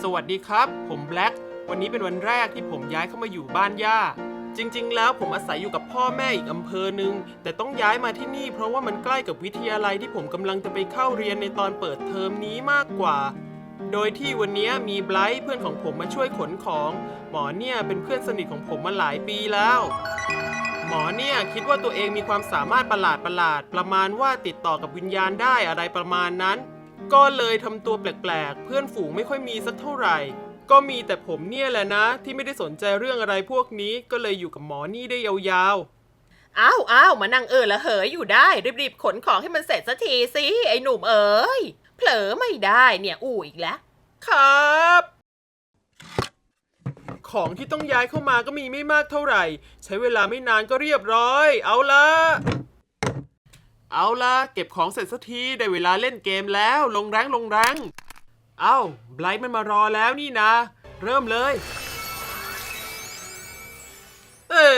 สวัสดีครับ ผมแบล็กวันนี้เป็นวันแรกที่ผมย้ายเข้ามาอยู่บ้านย่า จริงๆ แล้วผมอาศัยอยู่กับพ่อแม่อีกอำเภอหนึ่งแต่ต้องย้ายมาที่นี่ เพราะว่ามันใกล้กับวิทยาลัยที่ผมกำลังจะไปเข้าเรียนในตอนเปิดเทอมนี้มากกว่า โดยที่วันนี้มีไบรท์เพื่อนของผมมาช่วยขนของ หมอเนี่ยเป็นเพื่อนสนิทของผมมาหลายปีแล้ว หมอเนี่ยคิดว่าตัวเองมีความสามารถประหลาดประหลาดประมาณว่าติดต่อกับวิญญาณได้อะไรประมาณนั้น ก็เลยทำตัวแปลกๆ เพื่อนฝูงไม่ค่อยมีสักเท่าไหร่ ก็มีแต่ผมเนี่ยแหละนะ ที่ไม่ได้สนใจเรื่องอะไรพวกนี้ก็เลยอยู่กับหมอนี่ได้ยาวอ้าวอ้าวมานั่งเออละเหยอยู่ได้ รีบๆขนของให้มันเสร็จสักทีสิไอ้หนุ่มเอ๋ยเผลอไม่ได้เนี่ยอู้อีกแล้วๆครับ ของที่ต้องย้ายเข้ามาก็มีไม่มากเท่าไหร่ ใช้เวลาไม่นานก็เรียบร้อย เอาละ เอาละเก็บของเสร็จสักทีได้เวลาเล่นเกมแล้ว ลงแรงลงแรงเอ้าไบรท์มันมารอแล้วนี่นะ เริ่มเลย เอ๋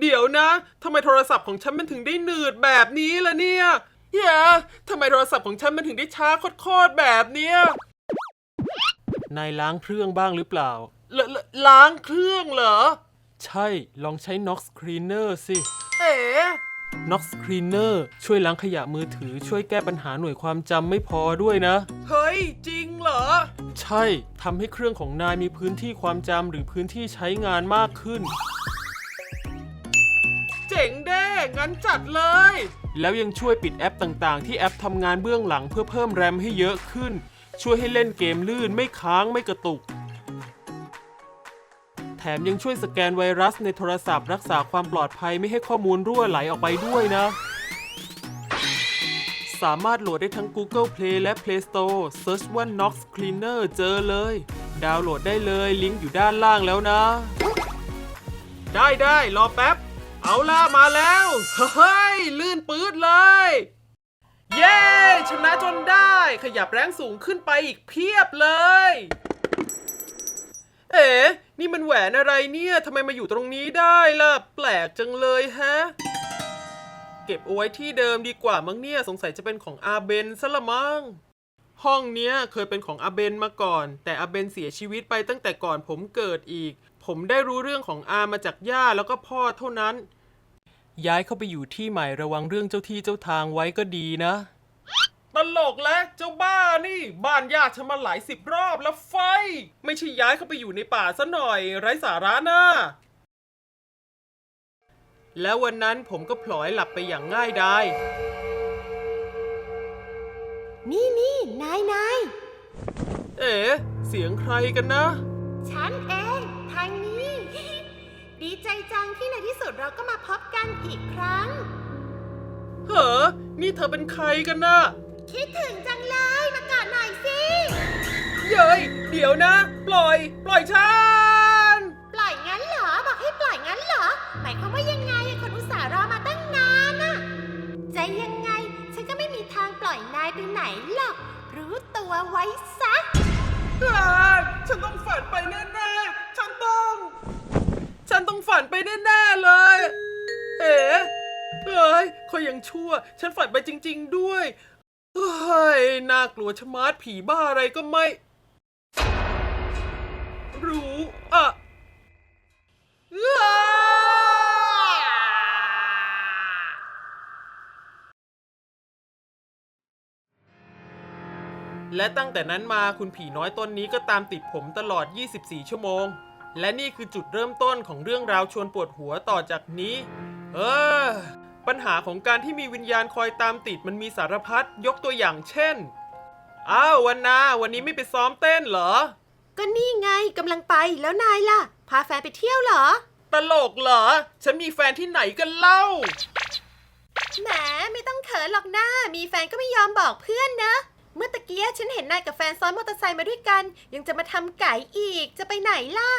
เดี๋ยวนะทำไมโทรศัพท์ของฉันมันถึงได้หนืดแบบนี้ล่ะเนี่ยเฮ้ยทำไมโทรศัพท์ของฉันมันถึงได้ช้าโคตรๆแบบเนี้ยนายล้างเครื่องบ้างหรือเปล่าลลล้างเครื่องเหรอ ใช่ลองใช้ Nox Cleaner สิ เอ๋ Nox Cleaner ช่วยล้างขยะมือถือช่วยแก้ปัญหาหน่วยความจำไม่พอด้วยนะ เฮ้ย จริงเหรอ ใช่ทำให้เครื่องของนายมีพื้นที่ความจำหรือพื้นที่ใช้งานมากขึ้น เจ๋งเด้งั้นจัดเลย แล้วยังช่วยปิดแอปต่างๆ ที่แอปทำงานเบื้องหลังเพื่อเพิ่มแรมให้เยอะขึ้น ช่วยให้เล่นเกมลื่นไม่ค้างไม่กระตุก แถมยังช่วยสแกนไวรัสในโทรศัพท์ รักษาความปลอดภัยไม่ให้ข้อมูลรั่วไหลออกไปด้วยนะ สามารถโหลดได้ทั้ง Google Play และ Play Store Search ว่า Knox Cleaner เจอเลย ดาวน์โหลดได้เลยลิงก์อยู่ด้านล่างแล้วนะ ได้ได้รอแป๊บ เอาล่ะมาแล้ว เฮ้ย ลื่นปื๊ดเลย เย้ ชนะจนได้ ขยับแรงสูงขึ้นไปอีกเพียบเลย เอ๋ นี่มันแหวนอะไรเนี่ยทำไมมาอยู่ตรงนี้ได้ล่ะ แปลกจังเลยฮะ เก็บเอาไว้ที่เดิมดีกว่ามั้งเนี่ยสงสัยจะเป็นของอาเบนซะละมั้งห้องเนี้ยเคยเป็นของอาเบนมาก่อน แต่อาเบนเสียชีวิตไปตั้งแต่ก่อนผมเกิดอีก ผมได้รู้เรื่องของอามาจากย่าแล้วก็พ่อเท่านั้น ย้ายเข้าไปอยู่ที่ใหม่ระวังเรื่องเจ้าที่เจ้าทางไว้ก็ดีนะ ตลกและเจ้าบ้านี่ บ้านญาติฉันมาหลายสิบรอบแล้วไฟ ไม่ใช่ย้ายเข้าไปอยู่ในป่าซะหน่อยไร้สาระนะแล้ววันนั้นผมก็พลอยหลับไปอย่างง่ายดายนี่นี่นายนายเอ๋เสียงใครกันนะ ฉันเองทางนี้ ดีใจจังที่ในที่สุดเราก็มาพบกันอีกครั้ง เหรอนี่เธอเป็นใครกันนะ คิดถึงจังเลยมากอดหน่อยสิ เย้ยเดี๋ยวนะ ปล่อย ปล่อยฉัน ปล่อยงั้นเหรอ บอกให้ปล่อยงั้นเหรอ หมายความว่ายังไงอะคนอุตส่าห์รอมาตั้งนานอะใจยังไง ฉันก็ไม่มีทางปล่อยนายไปไหนหรอก รู้ตัวไว้ซะ อ่าฉันต้องฝันไปแน่ๆ ฉันต้อง ฉันต้องฝันไปแน่ๆเลย เอ๋เอ้ยเขายังชั่ว ฉันฝันไปจริง ๆ ด้วย เฮ้ย น่ากลัวชะมัดผีบ้าอะไรก็ไม่ รู้อะและตั้งแต่นั้นมาคุณผีน้อยต้นนี้ก็ตามติดผมตลอด 24 ชั่วโมง และนี่คือจุดเริ่มต้นของเรื่องราวชวนปวดหัวต่อจากนี้ เออ ปัญหาของการที่มีวิญญาณคอยตามติดมันมีสารพัดยกตัวอย่างเช่น อ้าววันนาวันนี้ไม่ไปซ้อมเต้นเหรอ ก็นี่ไงกำลังไปแล้วนายล่ะ พาแฟนไปเที่ยวเหรอ ตลกเหรอ ฉันมีแฟนที่ไหนกันเล่า แหมไม่ต้องเขินหรอกหน้า มีแฟนก็ไม่ยอมบอกเพื่อนนะ เมื่อตะเกียฉันเห็นนายกับแฟนซ้อนมอเตอร์ไซค์มาด้วยกัน ยังจะมาทำไก่อีกจะไปไหนล่ะ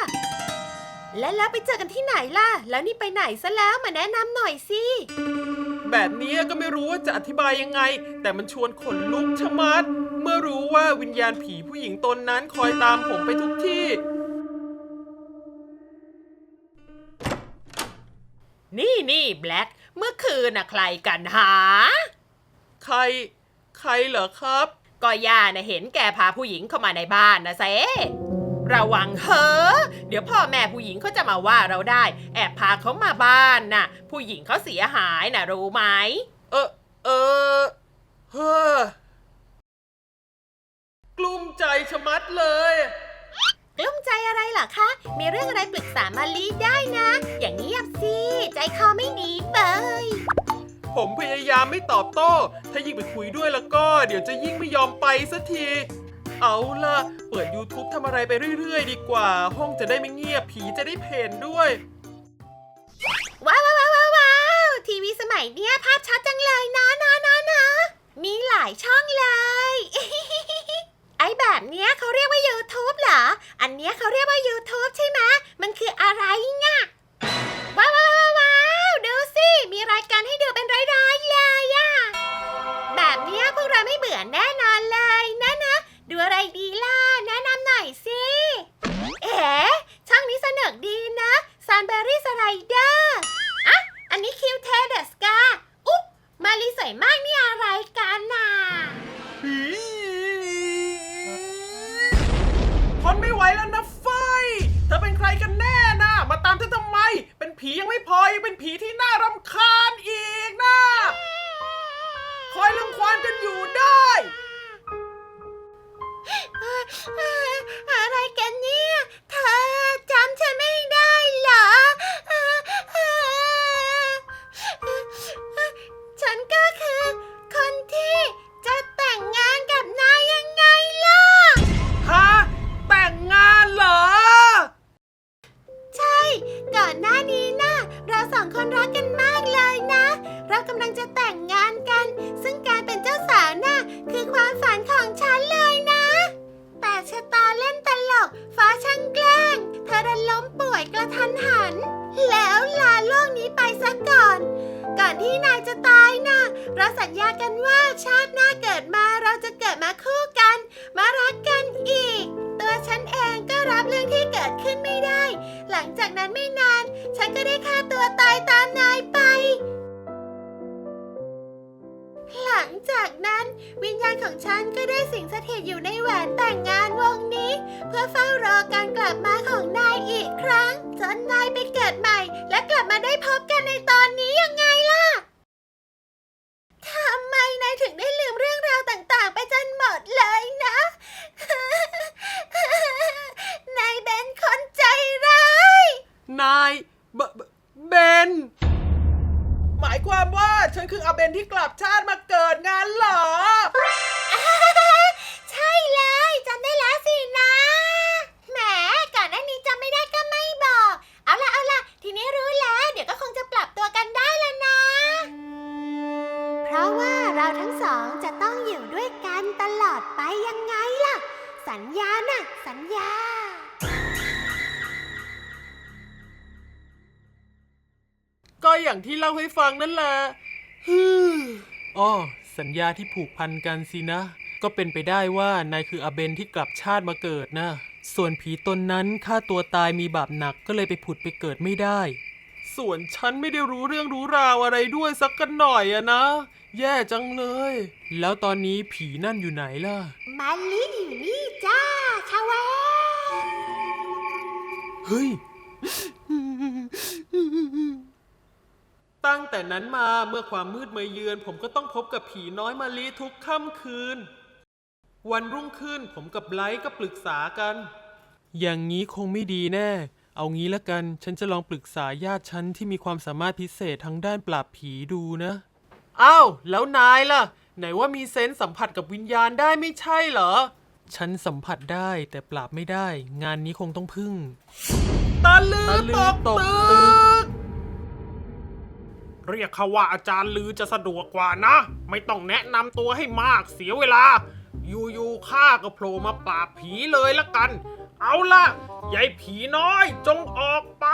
และแล้วไปเจอกันที่ไหนล่ะ แล้วนี่ไปไหนซะแล้วมาแนะนำหน่อยสิ แบบนี้ก็ไม่รู้ว่าจะอธิบายยังไง แต่มันชวนขนลุกชะมัด เมื่อรู้ว่าวิญญาณผีผู้หญิงตนนั้นคอยตามผมไปทุกที่ นี่นี่แบล็กเมื่อคืนน่ะใครกันหา ใคร ใครเหรอครับ ก็ย่าน่ะเห็นแกพาผู้หญิงเข้ามาในบ้านนะเซ ระวังเหอะเดี๋ยวพ่อแม่ผู้หญิงเขาจะมาว่าเราได้ แอบพาเขามาบ้านน่ะ ผู้หญิงเขาเสียหายน่ะรู้ไหม เออเออเฮ้อกลุ้มใจชะมัดเลย กลุ้มใจอะไรเหรอคะ มีเรื่องอะไรปรึกษามาลีได้นะ อย่างเงียบสิ ใจคอไม่ดีเปยผมพยายามไม่ตอบโต้ ถ้ายิ่งไปคุยด้วยแล้วก็ เดี๋ยวจะยิ่งไม่ยอมไปสักที เอาล่ะ เปิด YouTube ทำอะไรไปเรื่อย ๆ ดีกว่า ห้องจะได้ไม่เงียบ ผีจะได้เพนด้วย ว้าว ผียังไม่พอยังเป็นผีที่น่ารำคาญอีกนะ คอยรังควานกันอยู่ได้ เล่นตลก ฟ้าช่างแกล้งเธอดันล้มป่วยกระทันหัน แล้วลาโลกนี้ไปซะก่อน ก่อนที่นายจะตายนะเราสัญญากันว่าชาติหน้าเกิดมาเราจะเกิดมาคู่กัน มารักกันอีก ตัวฉันเองก็รับเรื่องที่เกิดขึ้นไม่ได้ หลังจากนั้นไม่นาน ฉันก็ได้ฆ่าตัวตายตามนายไปหลังจากนั้นวิญญาณของฉันก็ได้สิงสถิตอยู่ในแหวนแต่งงานวงนี้ เพื่อเฝ้ารอการกลับมาของนายอีกครั้ง จนนายไปเกิดใหม่ และกลับมาได้พบกันในตอนนี้ยังไงล่ะทำไมนายถึงได้ อย่างที่เล่าให้ฟังนั่นแหละฮึมอ๋อสัญญาที่ผูกพันกันสินะ ก็เป็นไปได้ว่านายคืออาเบนที่กลับชาติมาเกิดนะ ส่วนผีตนนั้นฆ่าตัวตายมีบาปหนักก็เลยไปผุดไปเกิดไม่ได้ ส่วนฉันไม่ได้รู้เรื่องรู้ราวอะไรด้วยสักกันหน่อยอะนะ แย่จังเลย แล้วตอนนี้ผีนั่นอยู่ไหนล่ะ มาลิอยู่นี่จ้าชาเวเฮ้ย ตั้ง แต่นั้นมาเมื่อความมืดมาเยือน ผมก็ต้องพบกับผีน้อยมาลีทุกค่ำคืน วันรุ่งขึ้นผมกับไบรท์ก็ปรึกษากัน อย่างนี้คงไม่ดีแน่ เอางี้ละกัน ฉันจะลองปรึกษาญาติฉันที่มีความสามารถพิเศษทางด้านปราบผีดูนะอ้าวแล้วนายล่ะ ไหนว่ามีเซนส์สัมผัสกับวิญญาณได้ไม่ใช่เหรอ ฉันสัมผัสได้แต่ปราบไม่ได้ งานนี้คงต้องพึ่งตะลือตะลืตอกตกตึตึก เรียกเขาว่าอาจารย์ลือจะสะดวกกว่านะ ไม่ต้องแนะนำตัวให้มากเสียเวลา อยู่ๆข้าก็โผล่มาปราบผีเลยละกัน เอาล่ะยายผีน้อยจงออกไป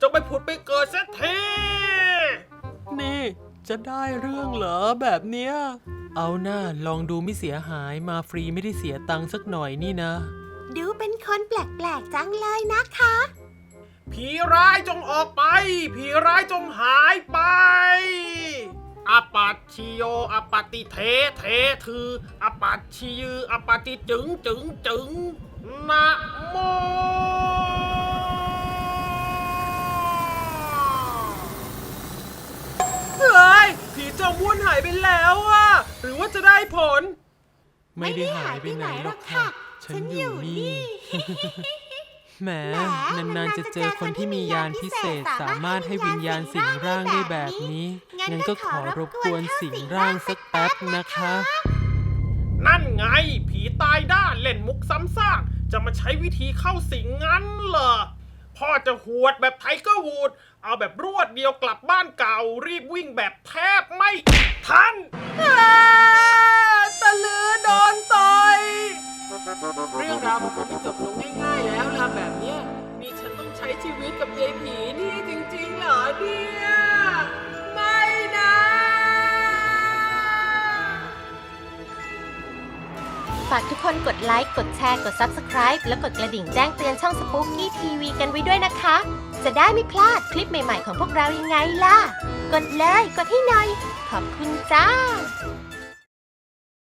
จงไปผุดไปเกิดเสียทีนี่ จะได้เรื่องเหรอแบบเนี้ย เอาหน้าลองดูไม่เสียหายมาฟรีไม่ได้เสียตังค์สักหน่อยนี่นะ ดูเป็นคนแปลกๆจังเลยนะคะ ผีร้ายจงออกไป ผีร้ายจงหายไปอปัตชิโยอปติเทเทถืออปัตชิยืออปติจึงจึงจึงนะโมเฮ้ยผีจอมม้วนหายไปแล้วอะหรือว่าจะได้ผล ไม่ได้หายไปไหนหรอกค่ะ ฉันอยู่นี่ แหมแหมนานๆจะเจอคนที่มียานพิเศษสามารถให้วิญญาณสิงร่างได้แบบนี้งั้นก็ขอรบกวนสิงร่างสักแป๊บนะคะ นั่นไง ผีตายด้านเล่นมุกซ้ำซากจะมาใช้วิธีเข้าสิงงั้นเหรอพ่อจะหวดแบบไทเกอร์วูด เอาแบบรวดเดียวกลับบ้านเก่า รีบวิ่งแบบแทบไม่ทัน เรื่องราวมันคงไม่จบลงง่ายๆแล้วล่ะแบบเนี้ยนี่ฉันต้องใช้ชีวิตกับยายผีนี่จริงๆเหรอเนี่ยไม่นะ ฝากทุกคนกดไลค์ กดแชร์ กด Subscribe แล้วกดกระดิ่งแจ้งเตือนช่อง Spooky TV กันไว้ด้วยนะคะ จะได้ไม่พลาดคลิปใหม่ๆของพวกเรายังไงล่ะ กดเลย กดให้หน่อย ขอบคุณจ้า